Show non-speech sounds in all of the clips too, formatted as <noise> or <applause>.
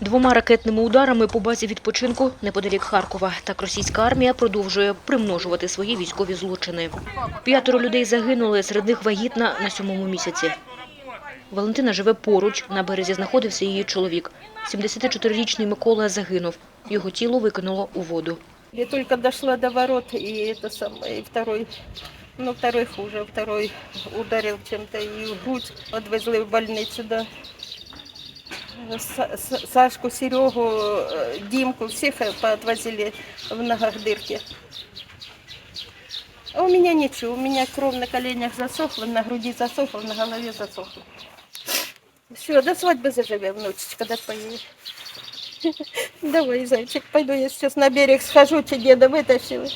Двома ракетними ударами по базі відпочинку неподалік Харкова. Так російська армія продовжує примножувати свої військові злочини. П'ятеро людей загинули, серед них вагітна на сьомому місяці. Валентина живе поруч. На березі знаходився її чоловік. 74-річний Микола загинув. Його тіло викинуло у воду. Я только дошла до ворот, это самое, и второй, ну, второй хуже, второй ударил чем-то и в грудь, отвезли в больницу, да. Са- Са- Сашку, Серегу, э, Димку, всех э, отвозили в ногах А у меня ничего, у меня кровь на коленях засохла, на груди засохла, на голове засохла. Все, до свадьбы заживем, внучечка, да поедешь. <laughs> Давай, зайчик, пойду я сейчас на берег схожу, чи деда вытащила.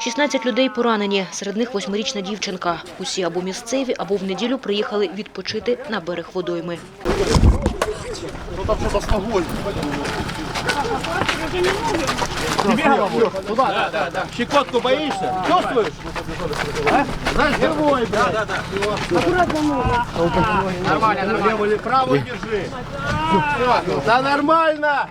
16 людей поранені, серед них восьмирічна дівчинка. Усі або місцеві, або в неділю приїхали відпочити на берег водойми. Щекотку боишься? Чувствуешь? А? Знаешь, блядь. Да, да, да. Аккуратно Нормально, нормально. Левую или правую держи. Да нормально.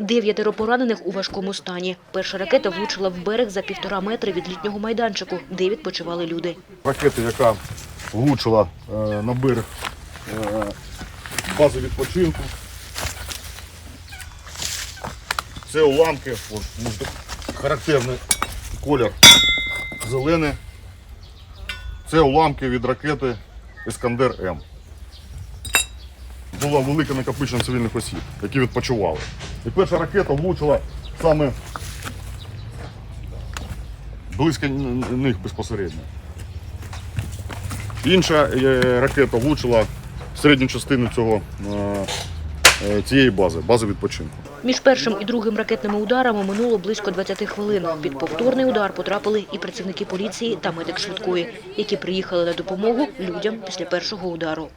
Дев'ятеро поранених у важкому стані. Перша ракета влучила в берег за півтора метри від літнього майданчику, де відпочивали люди. ракети, яка влучила е, на берег е, бази відпочинку. Це уламки, характерний колір зелений. Це уламки від ракети Іскандер М. Було велике накопичення цивільних осіб, які відпочивали. І перша ракета влучила саме близько них безпосередньо. Інша е, ракета влучила середню частину цього е, е, цієї бази, бази відпочинку. Між першим і другим ракетними ударами минуло близько 20 хвилин. Під повторний удар потрапили і працівники поліції та медик швидкої, які приїхали на допомогу людям після першого удару.